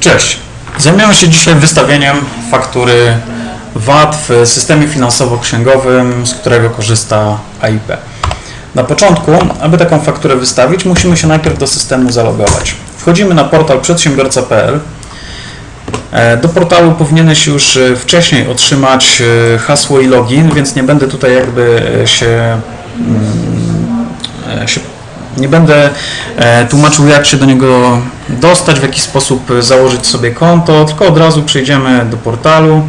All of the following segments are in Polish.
Cześć. Zajmiemy się dzisiaj wystawieniem faktury VAT w systemie finansowo-księgowym, z którego korzysta AIP. Na początku, aby taką fakturę wystawić, musimy się najpierw do systemu zalogować. Wchodzimy na portal przedsiębiorca.pl. E, Do portalu powinieneś już e, wcześniej otrzymać e, hasło i login, więc nie będę tutaj jakby się, mm, się nie będę e, tłumaczył, jak się do niego dostać, w jaki sposób założyć sobie konto, tylko od razu przejdziemy do portalu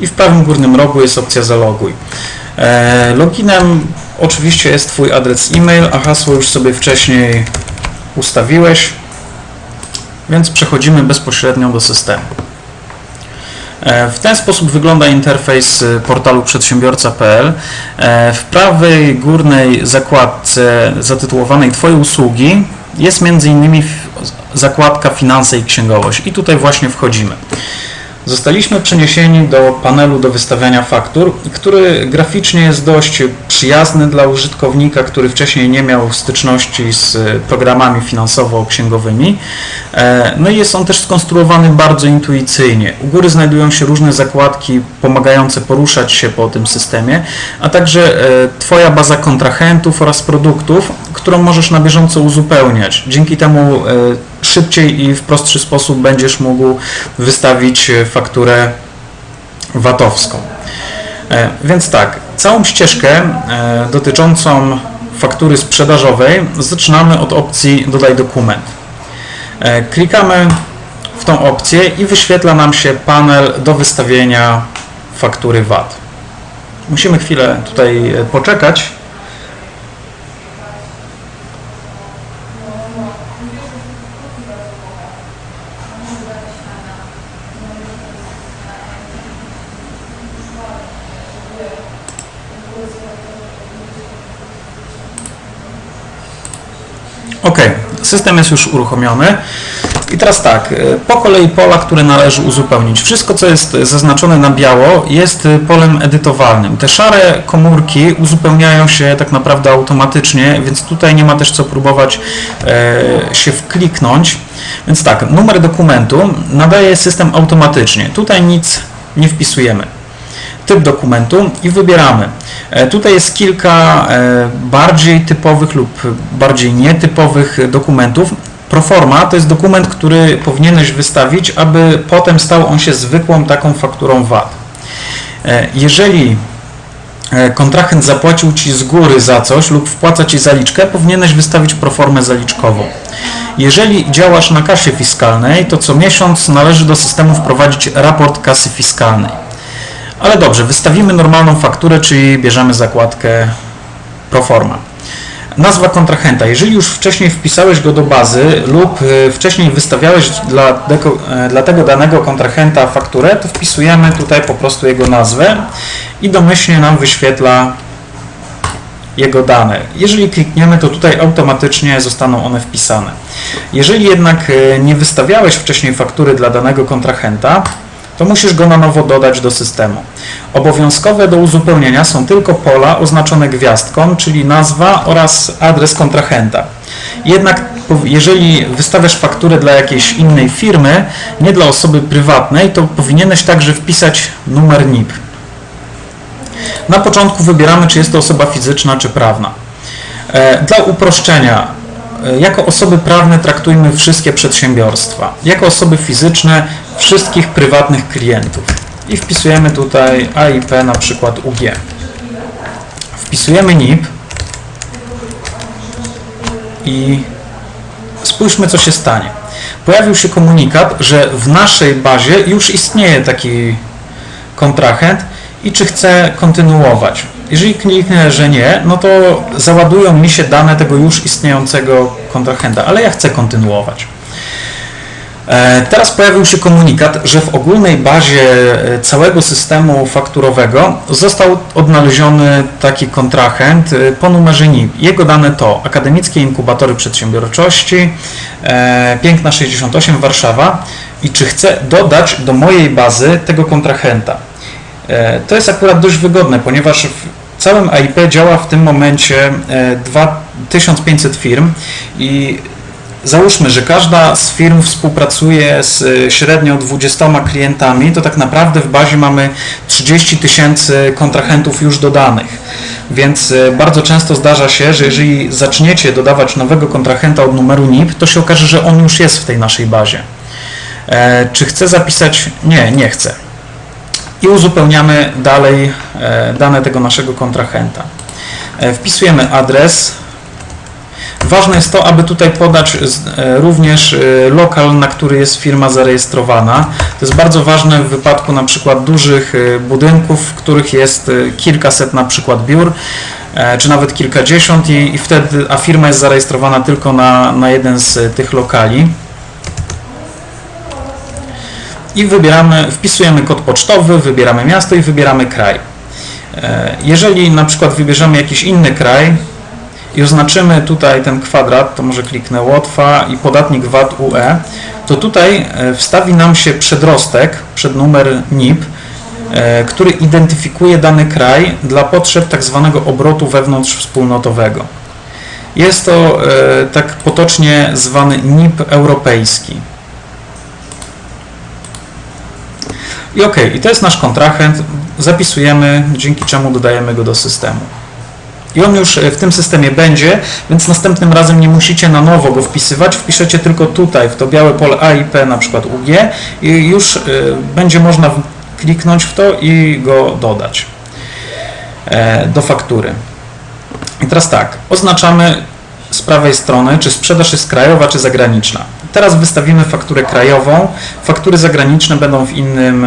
i w prawym górnym rogu jest opcja zaloguj. E, Loginem oczywiście jest Twój adres e-mail, a hasło już sobie wcześniej ustawiłeś, więc przechodzimy bezpośrednio do systemu. E, W ten sposób wygląda interfejs e, portalu przedsiębiorca.pl. E, W prawej górnej zakładce zatytułowanej Twoje usługi jest m.in. zakładka Finanse i księgowość i tutaj właśnie wchodzimy. Zostaliśmy przeniesieni do panelu do wystawiania faktur, który graficznie jest dość przyjazny dla użytkownika, który wcześniej nie miał styczności z programami finansowo-księgowymi. E, No i jest on też skonstruowany bardzo intuicyjnie. U góry znajdują się różne zakładki pomagające poruszać się po tym systemie, a także e, Twoja baza kontrahentów oraz produktów, którą możesz na bieżąco uzupełniać. Dzięki temu e, szybciej i w prostszy sposób będziesz mógł wystawić e, fakturę VAT-owską. E, Więc tak, całą ścieżkę e, dotyczącą faktury sprzedażowej zaczynamy od opcji Dodaj dokument. E, Klikamy w tą opcję i wyświetla nam się panel do wystawienia faktury VAT. Musimy chwilę tutaj poczekać. Ok, system jest już uruchomiony. I teraz tak, y, po kolei pola, które należy uzupełnić. Wszystko, co jest zaznaczone na biało, jest y, polem edytowalnym. Te szare komórki uzupełniają się tak naprawdę automatycznie, więc tutaj nie ma też co próbować e, się wkliknąć. Więc tak, numer dokumentu nadaje system automatycznie. Tutaj nic nie wpisujemy typ dokumentu i wybieramy. E, Tutaj jest kilka e, bardziej typowych lub bardziej nietypowych dokumentów. Proforma to jest dokument, który powinieneś wystawić, aby potem stał on się zwykłą taką fakturą VAT. E, Jeżeli kontrahent zapłacił Ci z góry za coś lub wpłaca Ci zaliczkę, powinieneś wystawić proformę zaliczkową. Jeżeli działasz na kasie fiskalnej, to co miesiąc należy do systemu wprowadzić raport kasy fiskalnej. Ale dobrze, wystawimy normalną fakturę, czyli bierzemy zakładkę Proforma. Nazwa kontrahenta. Jeżeli już wcześniej wpisałeś go do bazy lub y, wcześniej wystawiałeś dla, deko, e, dla tego danego kontrahenta fakturę, to wpisujemy tutaj po prostu jego nazwę i domyślnie nam wyświetla jego dane. Jeżeli klikniemy, to tutaj automatycznie zostaną one wpisane. Jeżeli jednak e, nie wystawiałeś wcześniej faktury dla danego kontrahenta, to musisz go na nowo dodać do systemu. Obowiązkowe do uzupełnienia są tylko pola oznaczone gwiazdką, czyli nazwa oraz adres kontrahenta. Jednak jeżeli wystawiasz fakturę dla jakiejś innej firmy, nie dla osoby prywatnej, to powinieneś także wpisać numer NIP. Na początku wybieramy, czy jest to osoba fizyczna, czy prawna. E, Dla uproszczenia, e, jako osoby prawne traktujmy wszystkie przedsiębiorstwa. Jako osoby fizyczne wszystkich prywatnych klientów. I wpisujemy tutaj AIP na przykład UG. Wpisujemy NIP i spójrzmy co się stanie. Pojawił się komunikat, że w naszej bazie już istnieje taki kontrahent i czy chcę kontynuować. Jeżeli kliknę, że nie, no to załadują mi się dane tego już istniejącego kontrahenta, ale ja chcę kontynuować. E, Teraz pojawił się komunikat, że w ogólnej bazie e, całego systemu fakturowego został odnaleziony taki kontrahent e, po numerze NIP. Jego dane to Akademickie Inkubatory Przedsiębiorczości, Piękna 68 Warszawa i czy chcę dodać do mojej bazy tego kontrahenta. To jest akurat dość wygodne, ponieważ w całym AIP działa w tym momencie e, 2500 firm i Załóżmy, że każda z firm współpracuje z y, średnio 20 klientami, to tak naprawdę w bazie mamy 30 tysięcy kontrahentów już dodanych. Więc y, bardzo często zdarza się, że jeżeli zaczniecie dodawać nowego kontrahenta od numeru NIP, to się okaże, że on już jest w tej naszej bazie. E, Czy chcę zapisać? Nie, nie chcę. I uzupełniamy dalej e, dane tego naszego kontrahenta. E, Wpisujemy adres. Ważne jest to, aby tutaj podać e, również e, lokal, na który jest firma zarejestrowana. To jest bardzo ważne w wypadku na przykład dużych e, budynków, w których jest kilkaset na przykład biur, czy nawet kilkadziesiąt i, i wtedy, a firma jest zarejestrowana tylko na, na jeden z tych lokali. I wybieramy, wpisujemy kod pocztowy, wybieramy miasto i wybieramy kraj. Jeżeli na przykład wybierzemy jakiś inny kraj i oznaczymy tutaj ten kwadrat, to może kliknę Łotwa i podatnik VAT UE, to tutaj e, wstawi nam się przedrostek, przed numer NIP, e, który identyfikuje dany kraj dla potrzeb tak zwanego obrotu wewnątrzwspólnotowego. Jest to e, tak potocznie zwany NIP europejski. I ok, i to jest nasz kontrahent, zapisujemy, dzięki czemu dodajemy go do systemu. I on już e, w tym systemie będzie, więc następnym razem nie musicie na nowo go wpisywać, wpiszecie tylko tutaj w to białe pole A i P, na przykład UG i już e, będzie można kliknąć w to i go dodać e, do faktury. I teraz tak, oznaczamy z prawej strony, czy sprzedaż jest krajowa, czy zagraniczna. Teraz wystawimy fakturę krajową, faktury zagraniczne będą w innym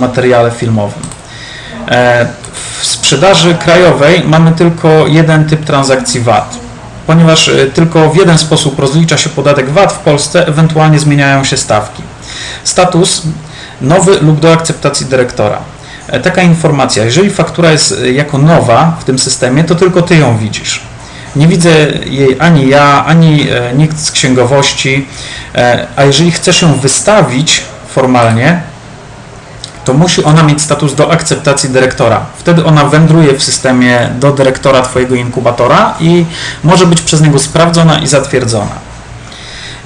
materiale filmowym. W sprzedaży krajowej mamy tylko jeden typ transakcji VAT. Ponieważ e, tylko w jeden sposób rozlicza się podatek VAT w Polsce, ewentualnie zmieniają się stawki. Status nowy lub do akceptacji dyrektora. E, Taka informacja, jeżeli faktura jest e, jako nowa w tym systemie, to tylko Ty ją widzisz. Nie widzę jej ani ja, ani e, nikt z księgowości, e, a jeżeli chcesz ją wystawić formalnie, to musi ona mieć status do akceptacji dyrektora. Wtedy ona wędruje w systemie do dyrektora Twojego inkubatora i może być przez niego sprawdzona i zatwierdzona.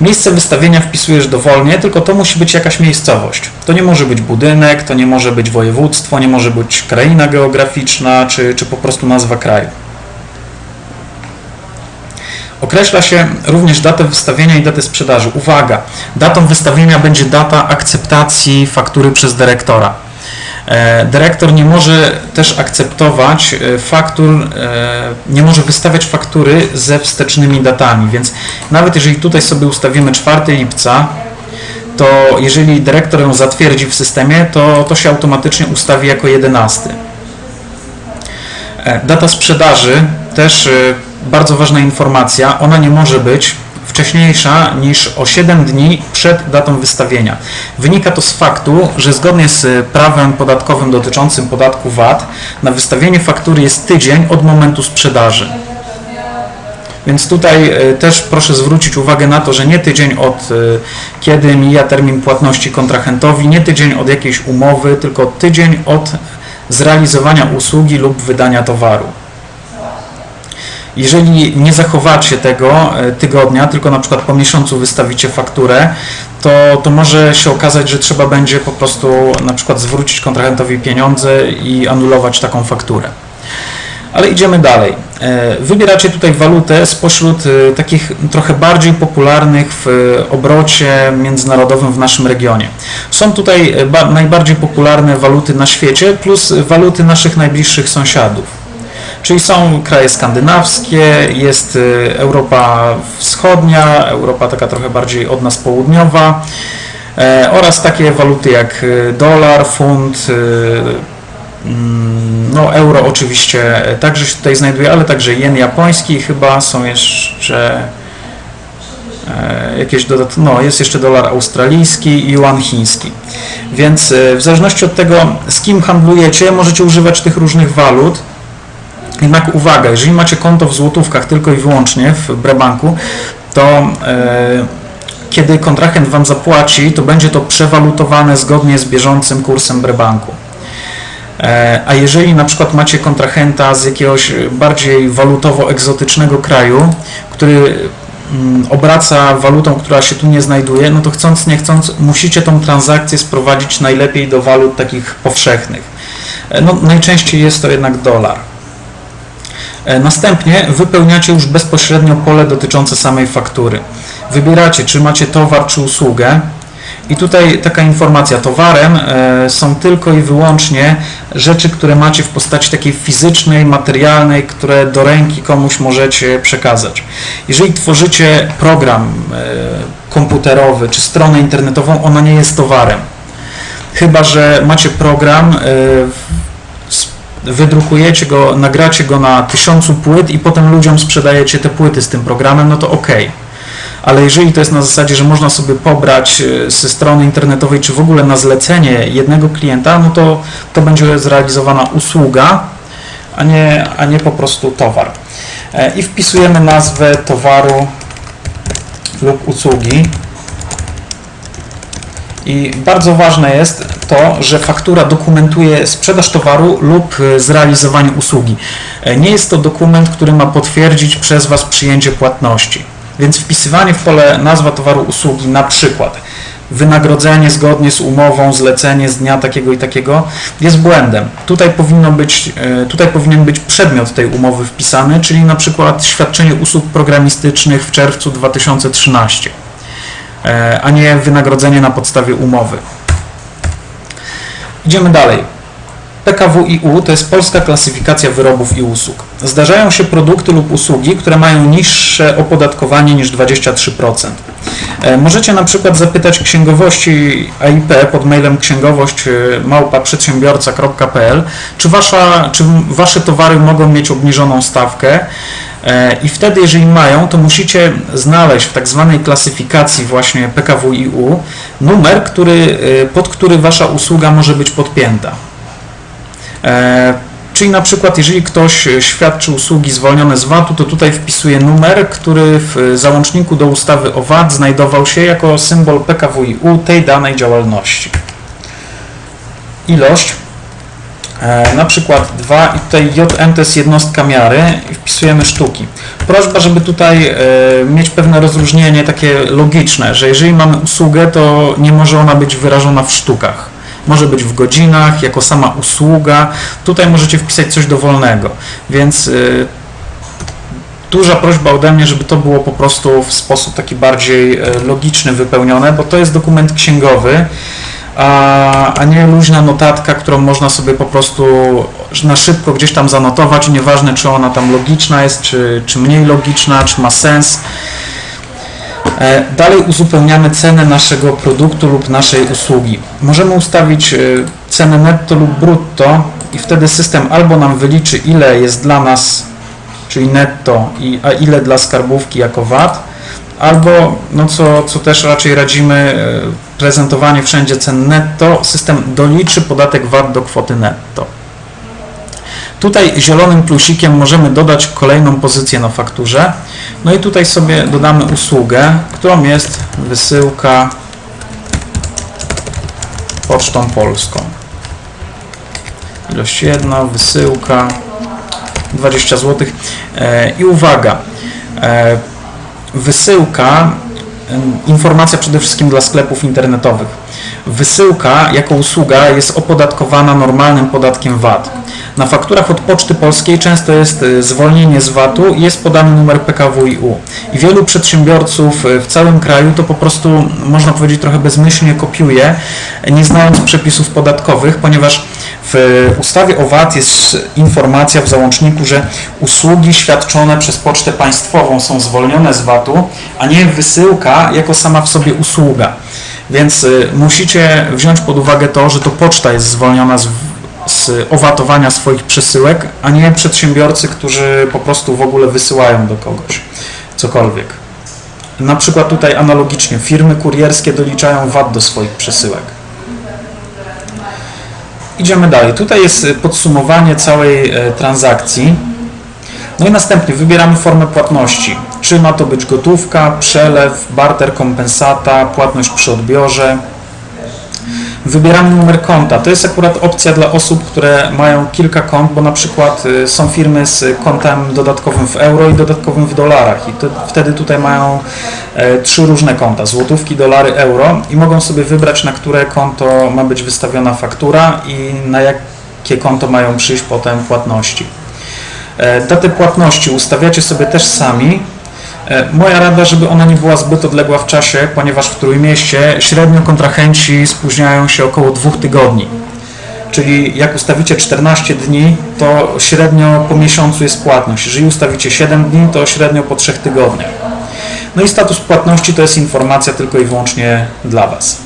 Miejsce wystawienia wpisujesz dowolnie, tylko to musi być jakaś miejscowość. To nie może być budynek, to nie może być województwo, nie może być kraina geograficzna, czy, czy po prostu nazwa kraju. Określa się również datę wystawienia i datę sprzedaży. Uwaga, datą wystawienia będzie data akceptacji faktury przez dyrektora. E, Dyrektor nie może też akceptować e, faktur, e, nie może wystawiać faktury ze wstecznymi datami, więc nawet jeżeli tutaj sobie ustawimy 4 lipca, to jeżeli dyrektor ją zatwierdzi w systemie, to to się automatycznie ustawi jako 11. E, Data sprzedaży też bardzo ważna informacja, ona nie może być wcześniejsza niż o 7 dni przed datą wystawienia. Wynika to z faktu, że zgodnie z prawem podatkowym dotyczącym podatku VAT na wystawienie faktury jest tydzień od momentu sprzedaży. Więc tutaj e, też proszę zwrócić uwagę na to, że nie tydzień od e, kiedy mija termin płatności kontrahentowi, nie tydzień od jakiejś umowy, tylko tydzień od zrealizowania usługi lub wydania towaru. Jeżeli nie zachowacie tego e, tygodnia, tylko na przykład po miesiącu wystawicie fakturę, to, to może się okazać, że trzeba będzie po prostu na przykład zwrócić kontrahentowi pieniądze i anulować taką fakturę. Ale idziemy dalej. E, Wybieracie tutaj walutę spośród e, takich trochę bardziej popularnych w obrocie międzynarodowym w naszym regionie. Są tutaj ba- najbardziej popularne waluty na świecie plus waluty naszych najbliższych sąsiadów. Czyli są kraje skandynawskie, jest e, Europa Wschodnia, Europa taka trochę bardziej od nas południowa e, oraz takie waluty jak e, dolar, funt, e, mm, no euro oczywiście e, także się tutaj znajduje, ale także jen japoński chyba są jeszcze e, jakieś dodat... no jest jeszcze dolar australijski i yuan chiński. Więc w zależności od tego z kim handlujecie możecie używać tych różnych walut. Jednak uwaga, jeżeli macie konto w złotówkach tylko i wyłącznie w Brebanku, to e, kiedy kontrahent Wam zapłaci, to będzie to przewalutowane zgodnie z bieżącym kursem Brebanku. E, A jeżeli na przykład macie kontrahenta z jakiegoś bardziej walutowo egzotycznego kraju, który mm, obraca walutą, która się tu nie znajduje, no to chcąc nie chcąc musicie tą transakcję sprowadzić najlepiej do walut takich powszechnych. E, No, najczęściej jest to jednak dolar. E, Następnie wypełniacie już bezpośrednio pole dotyczące samej faktury. Wybieracie, czy macie towar, czy usługę. I tutaj taka informacja, towarem e, są tylko i wyłącznie rzeczy, które macie w postaci takiej fizycznej, materialnej, które do ręki komuś możecie przekazać. Jeżeli tworzycie program e, komputerowy czy stronę internetową, ona nie jest towarem. Chyba, że macie program, wydrukujecie go, nagracie go na tysiącu płyt i potem ludziom sprzedajecie te płyty z tym programem, no to ok. Ale jeżeli to jest na zasadzie, że można sobie pobrać e, ze strony internetowej, czy w ogóle na zlecenie jednego klienta, no to to będzie zrealizowana usługa, a nie, a nie po prostu towar. E, I wpisujemy nazwę towaru lub usługi. I bardzo ważne jest to, że faktura dokumentuje sprzedaż towaru lub e, zrealizowanie usługi. E, Nie jest to dokument, który ma potwierdzić przez Was przyjęcie płatności. Więc wpisywanie w pole nazwa towaru usługi, na przykład wynagrodzenie zgodnie z umową, zlecenie z dnia takiego i takiego, jest błędem. Tutaj, powinno być, e, tutaj powinien być przedmiot tej umowy wpisany, czyli na przykład świadczenie usług programistycznych w czerwcu 2013 e, a nie wynagrodzenie na podstawie umowy. Idziemy dalej. PKWiU to jest Polska Klasyfikacja Wyrobów i Usług. Zdarzają się produkty lub usługi, które mają niższe opodatkowanie niż 23%. E, Możecie na przykład zapytać księgowości AIP pod mailem księgowość e, czy, wasza, czy wasze towary mogą mieć obniżoną stawkę I wtedy, jeżeli mają, to musicie znaleźć w tak zwanej klasyfikacji właśnie PKWiU numer, który, e, pod który Wasza usługa może być podpięta. E, Czyli na przykład, jeżeli ktoś świadczy usługi zwolnione z VAT-u, to tutaj wpisuje numer, który w załączniku do ustawy o VAT znajdował się jako symbol PKWiU tej danej działalności. Ilość E, na przykład 2 i tutaj JM to jest jednostka miary i wpisujemy sztuki. Prośba, żeby tutaj e, mieć pewne rozróżnienie takie logiczne, że jeżeli mamy usługę, to nie może ona być wyrażona w sztukach. Może być w godzinach, jako sama usługa. Tutaj możecie wpisać coś dowolnego, więc e, duża prośba ode mnie, żeby to było po prostu w sposób taki bardziej e, logiczny wypełnione, bo to jest dokument księgowy, a, a nie luźna notatka, którą można sobie po prostu na szybko gdzieś tam zanotować nieważne czy ona tam logiczna jest, czy, czy mniej logiczna, czy ma sens. E, Dalej uzupełniamy cenę naszego produktu lub naszej usługi. Możemy ustawić e, cenę netto lub brutto i wtedy system albo nam wyliczy ile jest dla nas, czyli netto, a ile dla skarbówki jako VAT, albo, no co, co też raczej radzimy, e, prezentowanie wszędzie cen netto, system doliczy podatek VAT do kwoty netto. Tutaj zielonym plusikiem możemy dodać kolejną pozycję na fakturze. No i tutaj sobie dodamy usługę, którą jest wysyłka pocztą polską. Ilość jedna, wysyłka 20 zł. E, I uwaga, e, wysyłka, informacja przede wszystkim dla sklepów internetowych. Wysyłka jako usługa jest opodatkowana normalnym podatkiem VAT. Na fakturach od Poczty Polskiej często jest e, zwolnienie z VAT-u i jest podany numer PKWiU. I wielu przedsiębiorców e, w całym kraju to po prostu, można powiedzieć, trochę bezmyślnie kopiuje, nie znając przepisów podatkowych, ponieważ w ustawie o VAT jest informacja w załączniku, że usługi świadczone przez Pocztę Państwową są zwolnione z VAT-u, a nie wysyłka jako sama w sobie usługa. Więc y, musicie wziąć pod uwagę to, że to poczta jest zwolniona z, z owatowania swoich przesyłek, a nie przedsiębiorcy, którzy po prostu w ogóle wysyłają do kogoś cokolwiek. Na przykład tutaj analogicznie firmy kurierskie doliczają VAT do swoich przesyłek. Idziemy dalej. Tutaj jest podsumowanie całej e, transakcji. No i następnie wybieramy formę płatności. Czy ma to być gotówka, przelew, barter, kompensata, płatność przy odbiorze. Wybieramy numer konta. To jest akurat opcja dla osób, które mają kilka kont, bo na przykład y, są firmy z kontem dodatkowym w euro i dodatkowym w dolarach i to, wtedy tutaj mają e, trzy różne konta, złotówki, dolary, euro i mogą sobie wybrać na które konto ma być wystawiona faktura i na jakie konto mają przyjść potem płatności. E, Datę płatności ustawiacie sobie też sami. E, Moja rada, żeby ona nie była zbyt odległa w czasie, ponieważ w Trójmieście średnio kontrahenci spóźniają się około dwóch tygodni. Czyli jak ustawicie 14 dni, to średnio po miesiącu jest płatność. Jeżeli ustawicie 7 dni, to średnio po 3 tygodniach. No i status płatności to jest informacja tylko i wyłącznie dla Was.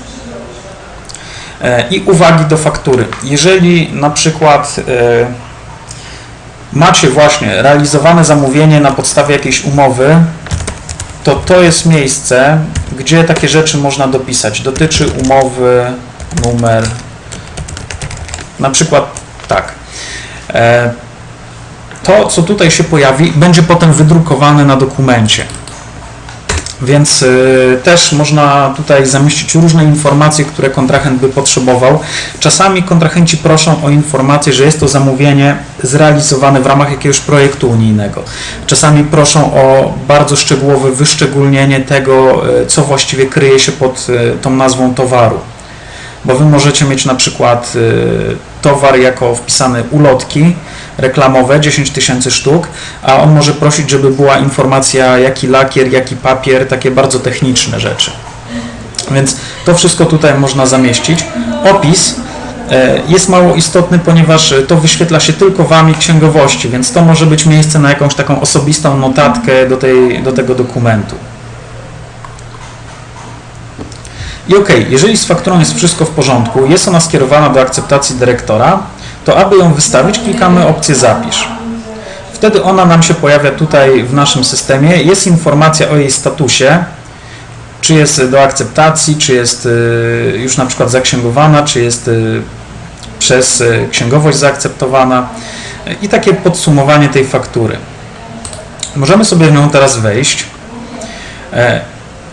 E, I uwagi do faktury. Jeżeli na przykład e, macie właśnie realizowane zamówienie na podstawie jakiejś umowy, to to jest miejsce, gdzie takie rzeczy można dopisać. Dotyczy umowy numer na przykład tak. E, To, co tutaj się pojawi, będzie potem wydrukowane na dokumencie. Więc y, też można tutaj zamieścić różne informacje, które kontrahent by potrzebował. Czasami kontrahenci proszą o informację, że jest to zamówienie zrealizowane w ramach jakiegoś projektu unijnego. Czasami proszą o bardzo szczegółowe wyszczególnienie tego, y, co właściwie kryje się pod y, tą nazwą towaru. Bo Wy możecie mieć na przykład towar jako wpisane ulotki reklamowe, 10 tysięcy sztuk, a on może prosić, żeby była informacja jaki lakier, jaki papier, takie bardzo techniczne rzeczy. Więc to wszystko tutaj można zamieścić. Opis e, jest mało istotny, ponieważ to wyświetla się tylko Wami księgowości, więc to może być miejsce na jakąś taką osobistą notatkę do, tej, do tego dokumentu. I ok, jeżeli z fakturą jest wszystko w porządku, jest ona skierowana do akceptacji dyrektora, to aby ją wystawić, klikamy opcję Zapisz. Wtedy ona nam się pojawia tutaj w naszym systemie. Jest informacja o jej statusie, czy jest do akceptacji, czy jest y, już na przykład zaksięgowana, czy jest y, przez y, księgowość zaakceptowana i takie podsumowanie tej faktury. Możemy sobie w nią teraz wejść. E,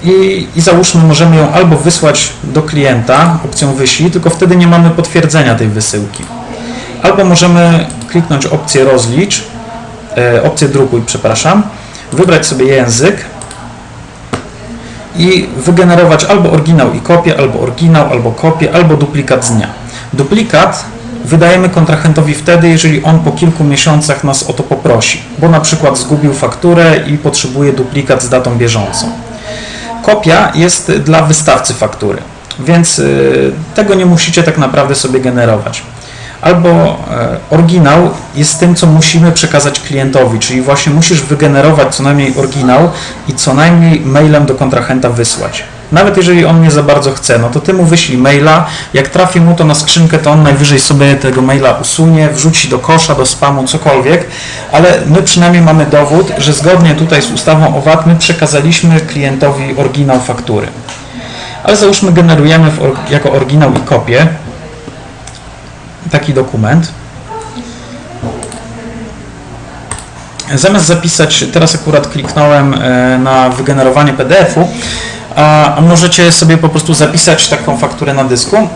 i, i załóżmy, możemy ją albo wysłać do klienta opcją wyślij, tylko wtedy nie mamy potwierdzenia tej wysyłki. Albo możemy kliknąć opcję rozlicz, e, opcję drukuj, przepraszam, wybrać sobie język i wygenerować albo oryginał i kopię, albo oryginał, albo kopię, albo duplikat z dnia. Duplikat wydajemy kontrahentowi wtedy, jeżeli on po kilku miesiącach nas o to poprosi, bo na przykład zgubił fakturę i potrzebuje duplikat z datą bieżącą. Kopia jest dla wystawcy faktury, więc y, tego nie musicie tak naprawdę sobie generować. Albo e, oryginał jest tym, co musimy przekazać klientowi, czyli właśnie musisz wygenerować co najmniej oryginał i co najmniej mailem do kontrahenta wysłać. Nawet jeżeli on nie za bardzo chce, no to ty mu wyślij maila, jak trafi mu to na skrzynkę, to on najwyżej sobie tego maila usunie, wrzuci do kosza, do spamu, cokolwiek, ale my przynajmniej mamy dowód, że zgodnie tutaj z ustawą o VAT my przekazaliśmy klientowi oryginał faktury. Ale załóżmy generujemy jako oryginał i kopię taki dokument. Zamiast zapisać, teraz akurat kliknąłem e, na wygenerowanie PDF-u, a możecie sobie po prostu zapisać taką fakturę na dysku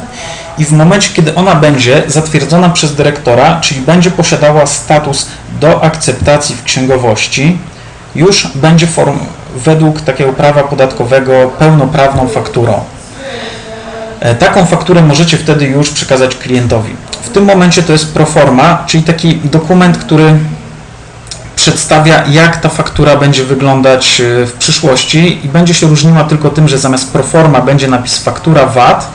i w momencie, kiedy ona będzie zatwierdzona przez dyrektora, czyli będzie posiadała status do akceptacji w księgowości, już będzie form, według takiego prawa podatkowego pełnoprawną fakturą. E, Taką fakturę możecie wtedy już przekazać klientowi. W tym momencie to jest proforma, czyli taki dokument, który przedstawia, jak ta faktura będzie wyglądać e, w przyszłości i będzie się różniła tylko tym, że zamiast proforma będzie napis faktura VAT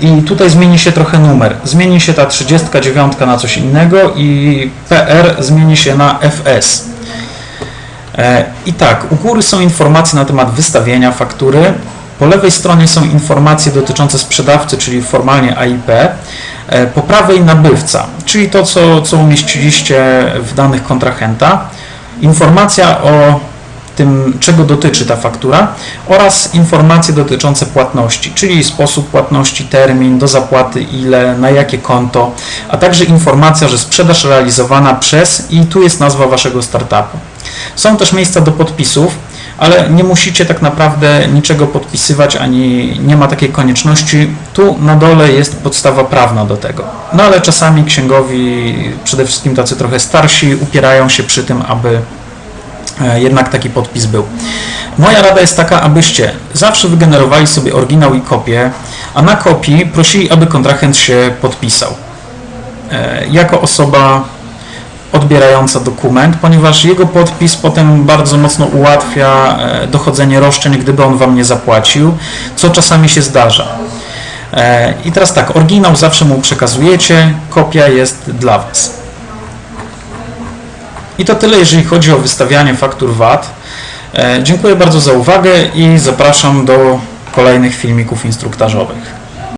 i tutaj zmieni się trochę numer. Zmieni się ta 39 na coś innego i PR zmieni się na FS. E, I tak, u góry są informacje na temat wystawienia faktury. Po lewej stronie są informacje dotyczące sprzedawcy, czyli formalnie AIP. E, Po prawej nabywca, czyli to, co, co umieściliście w danych kontrahenta. Informacja o tym, czego dotyczy ta faktura oraz informacje dotyczące płatności, czyli sposób płatności, termin, do zapłaty, ile, na jakie konto, a także informacja, że sprzedaż realizowana przez i tu jest nazwa Waszego startupu. Są też miejsca do podpisów. Ale nie musicie tak naprawdę niczego podpisywać, ani nie ma takiej konieczności. Tu na dole jest podstawa prawna do tego. No ale czasami księgowi, przede wszystkim tacy trochę starsi, upierają się przy tym, aby e, jednak taki podpis był. Moja rada jest taka, abyście zawsze wygenerowali sobie oryginał i kopię, a na kopii prosili, aby kontrahent się podpisał. E, Jako osoba odbierająca dokument, ponieważ jego podpis potem bardzo mocno ułatwia e, dochodzenie roszczeń, gdyby on Wam nie zapłacił, co czasami się zdarza. E, I teraz tak, oryginał zawsze mu przekazujecie, kopia jest dla Was. I to tyle, jeżeli chodzi o wystawianie faktur VAT. E, Dziękuję bardzo za uwagę i zapraszam do kolejnych filmików instruktażowych.